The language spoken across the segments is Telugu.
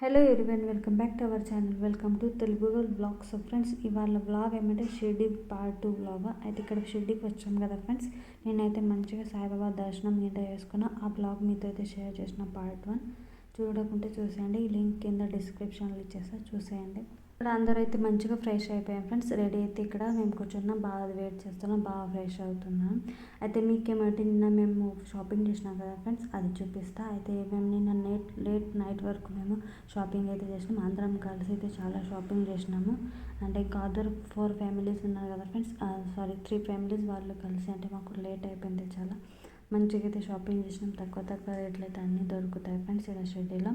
Hello everyone welcome back to our channel welcome to Telugu blogs friends ఇవాళ బ్లాగ్ ఏమంటే షిర్డీ పార్ట్ టూ బ్లాగ్ అయితే ఇక్కడ షిర్డీకి వచ్చాం కదా ఫ్రెండ్స్ నేనైతే మంచిగా సాయిబాబా దర్శనం మీద చేసుకున్న. ఆ బ్లాగ్ మీతో అయితే షేర్ చేసిన పార్ట్ వన్ చూడకుంటే చూసేయండి. ఈ లింక్ కింద డిస్క్రిప్షన్లో ఇచ్చేస్తా. చూసేయండి. ఇక్కడ అందరూ అయితే మంచిగా ఫ్రెష్ అయిపోయాం ఫ్రెండ్స్. రెడీ అయితే ఇక్కడ మేము కూర్చున్నాం. బాగా వెయిట్ చేస్తున్నాం. బాగా ఫ్రెష్ అవుతున్నాం. అయితే మీకేమంటే నిన్న మేము షాపింగ్ చేసినాం కదా ఫ్రెండ్స్ అది చూపిస్తా. అయితే మేము నిన్న నైట్ లేట్ నైట్ వరకు మేము షాపింగ్ అయితే చేసినాం. అందరం కలిసి అయితే చాలా షాపింగ్ చేసినాము. అంటే ఇంకా అదర్ ఫోర్ ఫ్యామిలీస్ ఉన్నారు కదా ఫ్రెండ్స్ సారీ త్రీ ఫ్యామిలీస్ వాళ్ళు కలిసి అంటే మాకు లేట్ అయిపోయింది చాలా. మంచిగా అయితే షాపింగ్ చేసినాం. తక్కువ తక్కువ రేట్లు అయితే అన్నీ దొరుకుతాయి ఫ్రెండ్స్ ఇలా షెడ్యూల్లో.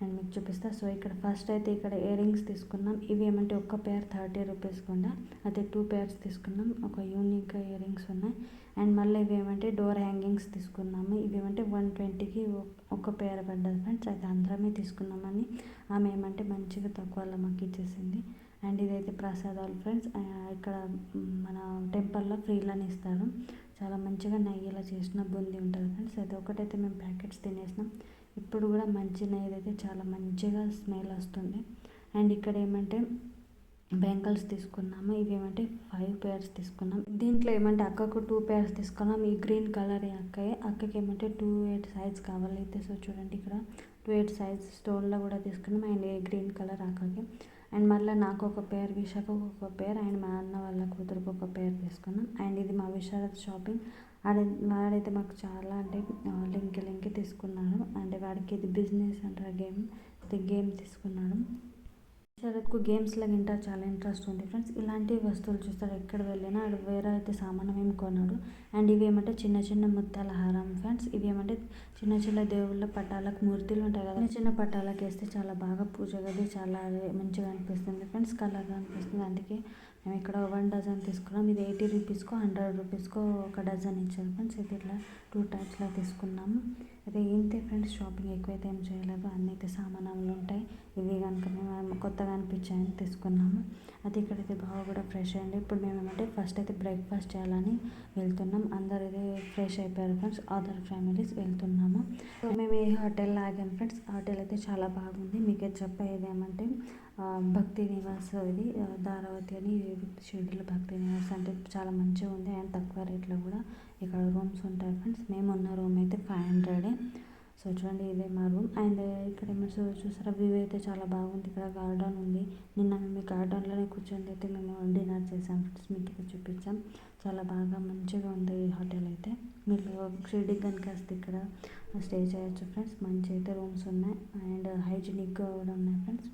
అండ్ మీకు చూపిస్తా. సో ఇక్కడ ఫస్ట్ అయితే ఇక్కడ ఇయర్ రింగ్స్ తీసుకున్నాం. ఇవి ఏమంటే ఒక్క పేర్ థర్టీ రూపీస్ కొండ అయితే టూ పేర్స్ తీసుకున్నాం. ఒక యూనిక్ ఇయర్ రింగ్స్ ఉన్నాయి. అండ్ మళ్ళీ ఇవి ఏమంటే డోర్ హ్యాంగింగ్స్ తీసుకున్నాము. ఇవి ఏమంటే వన్ ట్వంటీకి ఒక పేర్ పడ్డది ఫ్రెండ్స్. అయితే అందరమే తీసుకున్నామని. ఆమె ఏమంటే మంచిగా తక్కువలో మాకు ఇచ్చేసింది. అండ్ ఇదైతే ప్రసాదాలు ఫ్రెండ్స్. ఇక్కడ మన టెంపుల్లో ఫ్రీలని ఇస్తారు. చాలా మంచిగా నెయ్యిలా చేసిన బూందీ ఉంటుంది ఫ్రెండ్స్. అయితే ఒకటైతే మేము ప్యాకెట్స్ తినేసినాం. ఇప్పుడు కూడా మంచి నెయ్యి అయితే చాలా మంచిగా స్మెల్ వస్తుంది. అండ్ ఇక్కడ ఏమంటే బెంగల్స్ తీసుకున్నాము ఇవి ఏమంటే ఫైవ్ పేర్స్ తీసుకున్నాం. దీంట్లో ఏమంటే అక్కకు టూ పేర్స్ తీసుకున్నాం. ఈ గ్రీన్ కలర్ అక్కయే. అక్కకి ఏమంటే టూ ఎయిట్ సైజ్ కావాలైతే సో చూడండి ఇక్కడ టూ ఎయిట్ సైజ్ స్టోన్లో కూడా తీసుకున్నాం. అండ్ గ్రీన్ కలర్ అక్కకి. అండ్ మళ్ళీ నాకు ఒక పేర్ విశాఖకు ఒక పేర్ అండ్ మా అన్న వాళ్ళ కూతురుకు ఒక పేర్ తీసుకున్నాం. అండ్ ఇది మా విశారద్ షాపింగ్ ఆడ వాడైతే మాకు చాలా అంటే లింక్ లింక్ తీసుకున్నాడు. అంటే వాడికి ఇది బిజినెస్ అంటారు గేమ్. ఇది గేమ్ తీసుకున్నాడు. శరత్కు గేమ్స్లో ఇంటా చాలా ఇంట్రెస్ట్ ఉంది ఫ్రెండ్స్. ఇలాంటి వస్తువులు చూస్తాడు. ఎక్కడ వెళ్ళినా అది వేరే అయితే సామానం ఏం కొన్నాడు అండ్ ఇవి ఏమంటే చిన్న చిన్న ముత్యాల హారం ఫ్రెండ్స్. ఇవి ఏమంటే చిన్న చిన్న దేవుళ్ళ పట్టాలకు మూర్తులు ఉంటాయి కదా. చిన్న పట్టాలకు వేస్తే చాలా బాగా పూజ గది చాలా మంచిగా అనిపిస్తుంది ఫ్రెండ్స్. కలర్గా అనిపిస్తుంది. అందుకే మేము ఇక్కడ వన్ డజన్ తీసుకున్నాం. ఇది ఎయిటీ రూపీస్కో హండ్రెడ్ రూపీస్కో ఒక డజన్ ఇచ్చారు ఫ్రెండ్స్. ఇది ఇట్లా టూ టైప్స్లో తీసుకున్నాము అయితే ఏంటి ఫ్రెండ్స్ షాపింగ్ ఎక్కువైతే ఏం చేయలేదు. అన్నీ అయితే సామానాలు ఉంటాయి. ఇవి కనుక మేము కొత్తగా అనిపించాయని తీసుకున్నాము అయితే ఇక్కడైతే బాగా కూడా ఫ్రెష్ అయ్యండి ఇప్పుడు మేము ఏమంటే ఫస్ట్ అయితే బ్రేక్ఫాస్ట్ చేయాలని వెళ్తున్నాం. అందరు అయితే ఫ్రెష్ అయిపోయారు ఫ్రెండ్స్. అదర్ ఫ్యామిలీస్ వెళ్తున్నాము. మేము ఏ హోటల్ ఆగాం ఫ్రెండ్స్. హోటల్ అయితే చాలా బాగుంది. మీకు చెప్పేది ఏమంటే భక్తి నివాస్ ఇది ధారావతి అని షెడ్యూల్ భక్తి నివాస్ అంటే చాలా మంచిగా ఉంది అండ్ తక్కువ రేట్లో కూడా ఇక్కడ రూమ్స్ ఉంటాయి ఫ్రెండ్స్. మేము ఉన్న రూమ్ అయితే ఫైవ్ హండ్రెడే. సో చూడండి ఇదే మా రూమ్. అండ్ ఇక్కడ ఏమో చూసారా వ్యూ అయితే చాలా బాగుంది. ఇక్కడ గార్డెన్ ఉంది. నిన్న మేము గార్డెన్లోనే కూర్చొని అయితే మేము డిన్నర్ చేసాం ఫ్రెండ్స్. మీకు ఇక్కడ చూపించాం. చాలా బాగా మంచిగా ఉంది ఈ హోటల్ అయితే. మీరు షిరిడి కనుక వస్తే ఇక్కడ స్టే చేయొచ్చు ఫ్రెండ్స్. మంచి అయితే రూమ్స్ ఉన్నాయి. అండ్ హైజీనిక్గా కూడా ఉన్నాయి ఫ్రెండ్స్.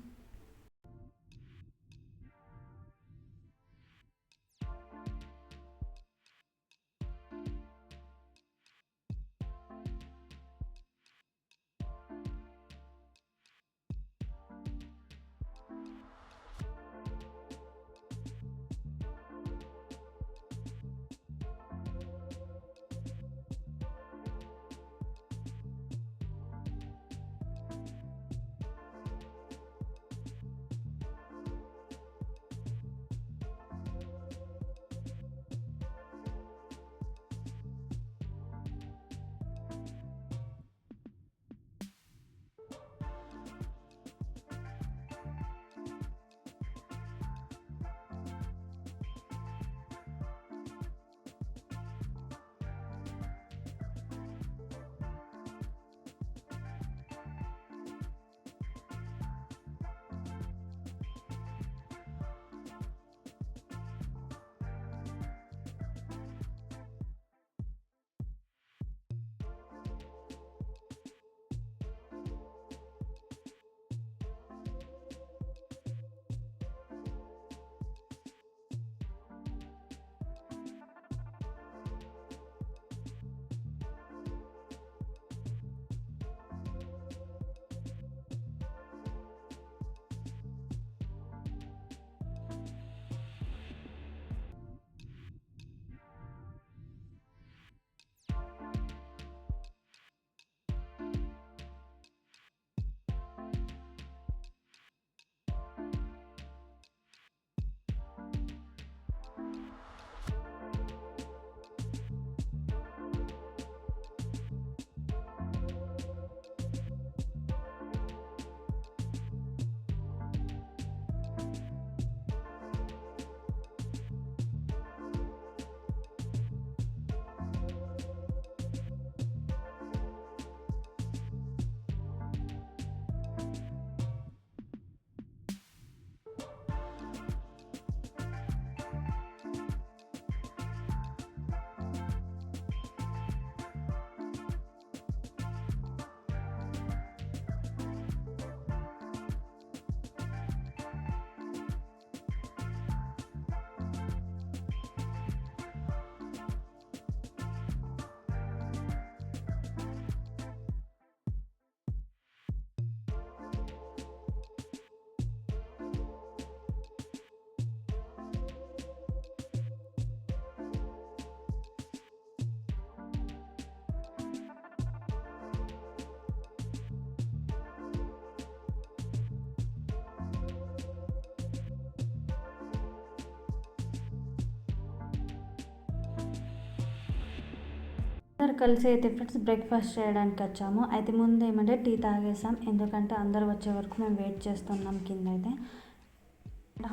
అందరు కలిసి అయితే ఫ్రెండ్స్ బ్రేక్ఫాస్ట్ చేయడానికి వచ్చాము. అయితే ముందు ఏమంటే టీ తాగేసాం. ఎందుకంటే అందరు వచ్చే వరకు మేము వెయిట్ చేస్తున్నాం కింద అయితే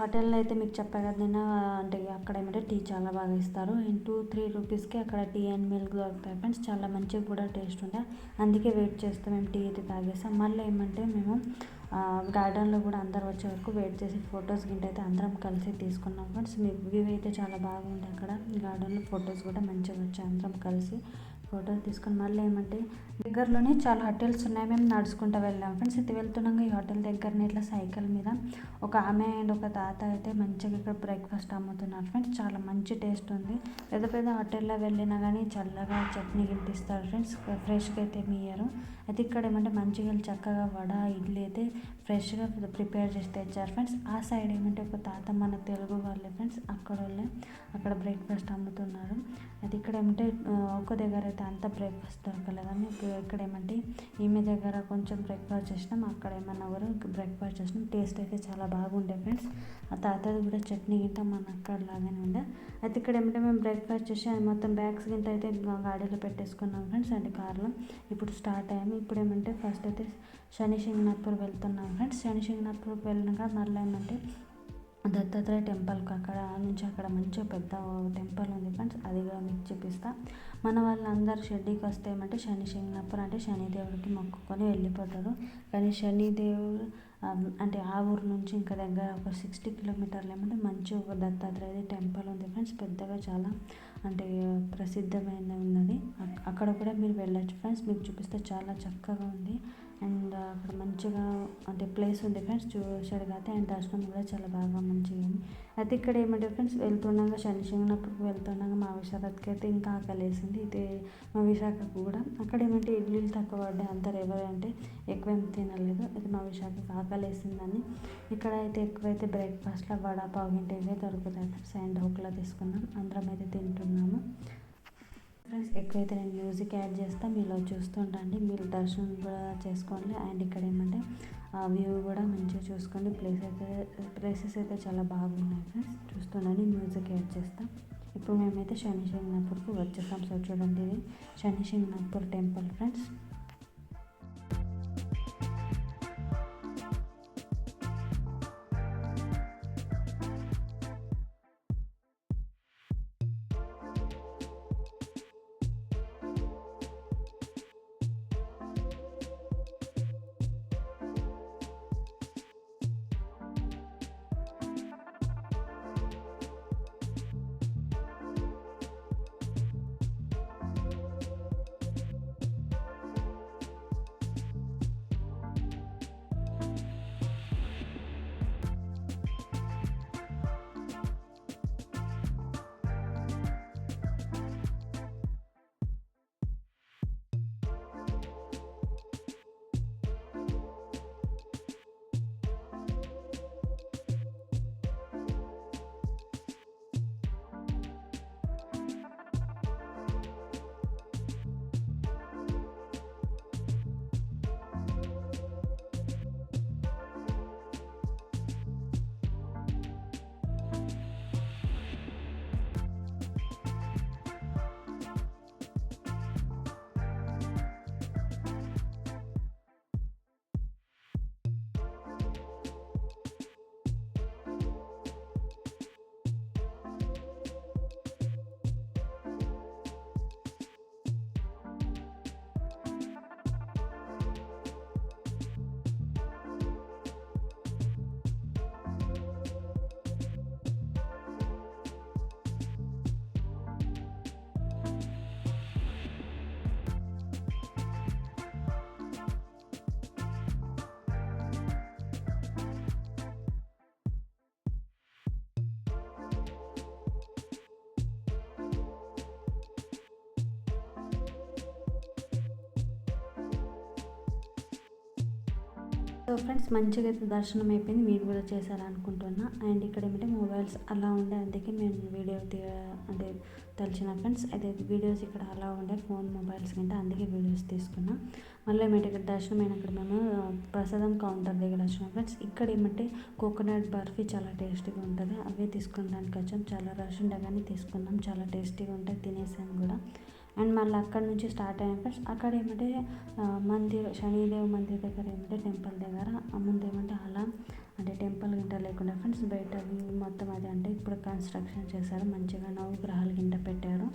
హోటల్లో అయితే మీకు చెప్పా కదా నిన్న అంటే అక్కడ ఏమంటే టీ చాలా బాగా ఇస్తారు. టూ త్రీ రూపీస్కి అక్కడ టీ అండ్ మిల్క్ దొరుకుతాయి ఫ్రెండ్స్. చాలా మంచిగా కూడా టేస్ట్ ఉంటాయి అందుకే వెయిట్ చేస్తాం మేము టీ అయితే తాగేసాం. మళ్ళీ ఏమంటే మేము గార్డెన్లో కూడా అందరు వచ్చే వరకు వెయిట్ చేసి ఫొటోస్ గింటైతే అయితే అందరం కలిసి తీసుకున్నాం ఫ్రెండ్స్. మీ వ్యూ అయితే చాలా బాగుంది అక్కడ. గార్డెన్లో ఫొటోస్ కూడా మంచిగా వచ్చాయి అందరం కలిసి. ఫోటోలు తీసుకొని మళ్ళీ ఏమంటే దగ్గరలోనే చాలా హోటల్స్ ఉన్నాయి మేము నడుచుకుంటూ వెళ్ళాం. ఫ్రెండ్స్ అయితే వెళ్తున్నాం ఈ హోటల్ దగ్గరనే ఇట్లా సైకిల్ మీద ఒక ఆమె అండ్ ఒక తాత అయితే మంచిగా ఇక్కడ బ్రేక్ఫాస్ట్ అమ్ముతున్నారు. ఫ్రెండ్స్ చాలా మంచి టేస్ట్ ఉంది. పెద్ద పెద్ద హోటల్లో వెళ్ళినా కానీ చల్లగా చట్నీ గిట్టిస్తారు. ఫ్రెండ్స్ ఫ్రెష్గా అయితే మీ అయితే ఇక్కడ ఏమంటే మంచిగా చక్కగా వడ ఇడ్లీ అయితే ఫ్రెష్గా ప్రిపేర్ చేసి తెచ్చారు ఫ్రెండ్స్. ఆ సైడ్ ఏమంటే ఒక తాత మన తెలుగు వాళ్ళే ఫ్రెండ్స్ అక్కడ వాళ్ళే అక్కడ బ్రేక్ఫాస్ట్ అమ్ముతున్నారు. అయితే ఇక్కడ ఏమంటే ఒక దగ్గర అయితే అంత బ్రేక్ఫాస్ట్ దొరకలేదని ఇప్పుడు ఇక్కడ ఏమంటే ఈమె దగ్గర కొంచెం బ్రేక్ఫాస్ట్ చేసినాం అక్కడ ఏమన్నా కూడా బ్రేక్ఫాస్ట్ చేసినాం. టేస్ట్ అయితే చాలా బాగుండే ఫ్రెండ్స్. ఆ తాతది కూడా చట్నీ గింట మన అక్కడ లాగానే ఉండే. అయితే ఇక్కడ ఏమంటే మేము బ్రేక్ఫాస్ట్ చేసి అది మొత్తం బ్యాగ్స్ గింట అయితే గాడీలో పెట్టేసుకున్నాం ఫ్రెండ్స్ అంటే కార్లో. ఇప్పుడు స్టార్ట్ అయ్యాము. ఇప్పుడు ఏమంటే ఫస్ట్ అయితే శని సింగనాపూర్ వెళ్తున్నాం ఫ్రెండ్స్ శని సింగనాపూర్కి వెళ్ళినాక మళ్ళీ ఏమంటే దత్తాత్రేయ టెంపుల్కి అక్కడ నుంచి అక్కడ మంచిగా పెద్ద టెంపుల్ ఉంది ఫ్రెండ్స్ అది కూడా మీకు చూపిస్తా. మన వాళ్ళందరూ షెడ్డీకి వస్తే ఏమంటే శని సింగనాపూర్ అంటే శనిదేవుడికి మొక్కుకొని వెళ్ళిపోతారు. కానీ శనిదేవుడు అంటే ఆ ఊరు నుంచి ఇంకా దగ్గర ఒక సిక్స్టీ కిలోమీటర్లు ఏమంటే మంచి ఒక దత్తాత్రేయ టెంపుల్ ఉంది ఫ్రెండ్స్ పెద్దగా చాలా అంటే ప్రసిద్ధమైన ఉన్నది. అక్కడ కూడా మీరు వెళ్ళచ్చు ఫ్రెండ్స్. మీకు చూపిస్తే చాలా చక్కగా ఉంది. అండ్ అక్కడ మంచిగా అంటే ప్లేస్ ఉంది ఫ్రెండ్స్ చూశారు కదా అండ్ దర్శనం కూడా చాలా బాగా మంచిగా ఉంది అయితే ఇక్కడ ఏమంటే ఫ్రెండ్స్ వెళ్తుండగా శని వెళ్తుండగా మా విశాఖకి అయితే ఇంకా ఆకలి వేసింది ఇది మా విశాఖకు కూడా. అక్కడ ఏమంటే ఇడ్లీలు తక్కువ పడ్డాయి. అందరు ఎవరంటే ఎక్కువ ఏం తినలేదు. అయితే మా విశాఖకి ఆకలి వేసిందని ఇక్కడ అయితే ఎక్కువైతే బ్రేక్ఫాస్ట్లో వడ పావు గింట దొరుకుతాయి. ఫ్రెండ్స్ అండ్ ఒకలా తీసుకున్నాం. అందరం అయితే తింటున్నాము. ఫ్రెండ్స్ ఎక్కువైతే నేను మ్యూజిక్ యాడ్ చేస్తాను మీలో చూస్తుంటండి మీరు దర్శనం కూడా చేసుకోండి. అండ్ ఇక్కడ ఏమంటే ఆ వ్యూ కూడా మంచిగా చూసుకోండి. ప్లేస్ అయితే ప్లేసెస్ అయితే చాలా బాగున్నాయి ఫ్రెండ్స్. చూస్తుండండి మ్యూజిక్ యాడ్ చేస్తాం. ఇప్పుడు మేమైతే శని శంకర్పూర్కి వచ్చేసాం సో చూడండి ఇది. Shani Shankarpur temple friends. So friends మంచిగా అయితే దర్శనం అయిపోయింది మీరు కూడా చేశారనుకుంటున్నా. అండ్ ఇక్కడ ఏమంటే మొబైల్స్ అలా ఉండే అందుకే మేము వీడియో తీ అంటే తెలిసిన ఫ్రెండ్స్. అయితే వీడియోస్ ఇక్కడ అలా ఉండే ఫోన్ మొబైల్స్ కంటే అందుకే వీడియోస్ తీసుకున్నాం. మళ్ళీ ఏమంటే ఇక్కడ దర్శనం అయినక్కడ మేము ప్రసాదం కౌంటర్ దగ్గర వచ్చినాం ఫ్రెండ్స్. ఇక్కడ ఏమంటే కోకోనట్ బర్ఫీ చాలా టేస్టీగా ఉంటుంది. అవే తీసుకున్నానికి వచ్చాం. చాలా రష్ ఉండగానే తీసుకున్నాం. చాలా టేస్టీగా ఉంటాయి తినేసాం కూడా. అండ్ మళ్ళీ అక్కడ నుంచి స్టార్ట్ అయ్యాం ఫ్రెండ్స్ అక్కడ ఏమంటే మందిర్ శనిదేవ్ మందిర్ దగ్గర ఏమంటే టెంపుల్ దగ్గర. ముందు ఏమంటే అలా అంటే టెంపుల్ గింట లేకుండా ఫ్రెండ్స్ బయట వ్యూ మొత్తం అది అంటే ఇప్పుడు కన్స్ట్రక్షన్ చేశారు. మంచిగా నవగ్రహాలు గింట పెట్టారు.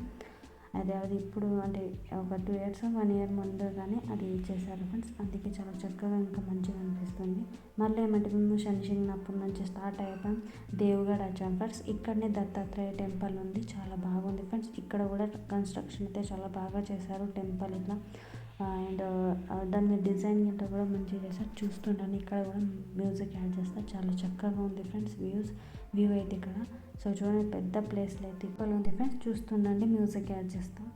అది అది ఇప్పుడు అంటే ఒక టూ ఇయర్స్ వన్ ఇయర్ ముందు కానీ అది చేశారు ఫ్రెండ్స్. అందుకే చాలా చక్కగా ఇంకా మంచిగా అనిపిస్తుంది. మళ్ళీ ఏమంటే మేము శని అప్పటి నుంచి స్టార్ట్ అయిపోయాం. దేవుగడ వచ్చాం ఫ్రెండ్స్. ఇక్కడనే దత్తాత్రేయ టెంపుల్ ఉంది. చాలా బాగుంది ఫ్రెండ్స్. ఇక్కడ కూడా కన్స్ట్రక్షన్ అయితే చాలా బాగా చేశారు టెంపుల్ ఇట్లా. అండ్ దాని డిజైన్ అంతా కూడా మంచిగా చేస్తారు చూస్తుంటాను. ఇక్కడ కూడా మ్యూజిక్ యాడ్ చేస్తారు చాలా చక్కగా ఉంది ఫ్రెండ్స్. వ్యూస్ వ్యూ అయితే ఇక్కడ. సో చూడండి పెద్ద ప్లేస్లో అయితే ఇక్కడ ఉంది ఫ్రెండ్స్. చూస్తుండండి మ్యూజిక్ యాడ్ చేస్తాం.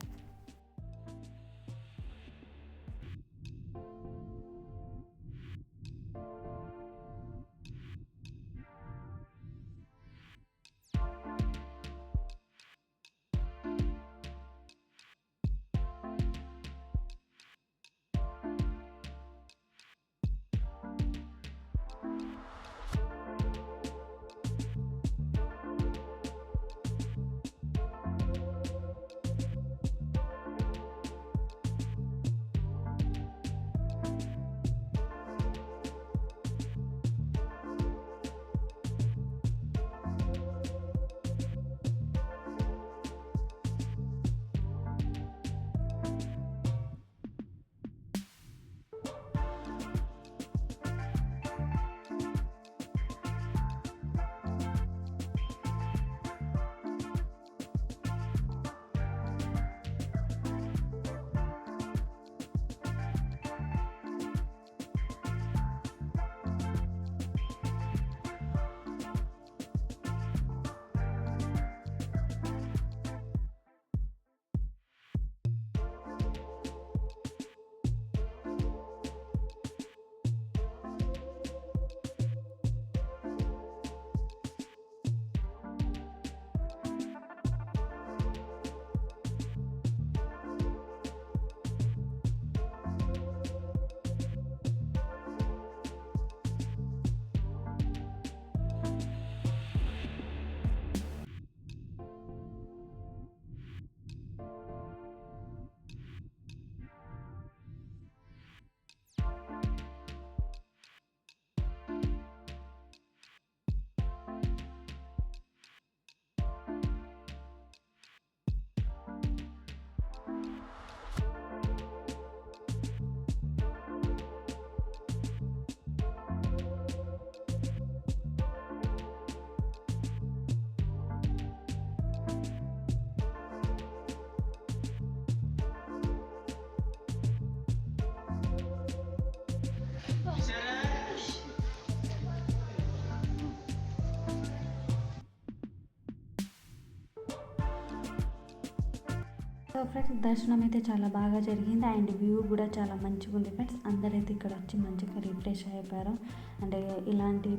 సో ఫ్రెండ్స్ దర్శనం అయితే చాలా బాగా జరిగింది. అండ్ వ్యూ కూడా చాలా మంచిగా ఉంది ఫ్రెండ్స్ అందరైతే ఇక్కడ వచ్చి మంచిగా రిఫ్రెష్ అయిపోయారు అంటే ఇలాంటి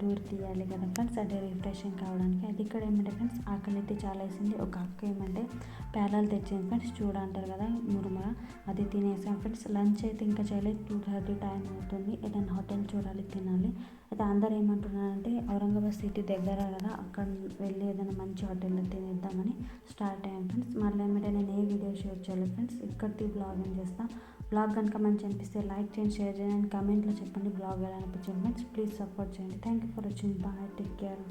టూర్ తీయాలి కదా ఫ్రెండ్స్. అంటే రిఫ్రెషింగ్ కావడానికి. అది ఇక్కడ ఏమంటే ఫ్రెండ్స్ ఆకలి అయితే చాలా వేసింది. ఒక అక్క ఏమంటే పేలాలు తెచ్చింది ఫ్రెండ్స్ చూడంటారు కదా మురుమర అది తినేసాం ఫ్రెండ్స్. లంచ్ అయితే ఇంకా చేయలేదు. టూ థర్టీ టైం అవుతుంది. ఏదైనా హోటల్ చూడాలి తినాలి. అయితే అందరు ఏమంటున్నారంటే ఔరంగాబాద్ సిటీ దగ్గర కదా అక్కడ వెళ్ళి ఏదైనా మంచి హోటల్లో తినేద్దామని స్టార్ట్ అయ్యాం ఫ్రెండ్స్. మళ్ళీ ఏమంటే నేను ఏ వీడియో షేర్ చేయాలి ఫ్రెండ్స్. ఇక్కడికి బ్లాగింగ్ చేస్తాను బ్లాగ్ కనుక మంచి అనిపిస్తే లైక్ చేయండి షేర్ చేయండి కామెంట్లో చెప్పండి బ్లాగ్ ఎలా అనిపించింది ఫ్రెండ్స్ ప్లీజ్ సపోర్ట్ చేయండి. Thank you for watching bye take care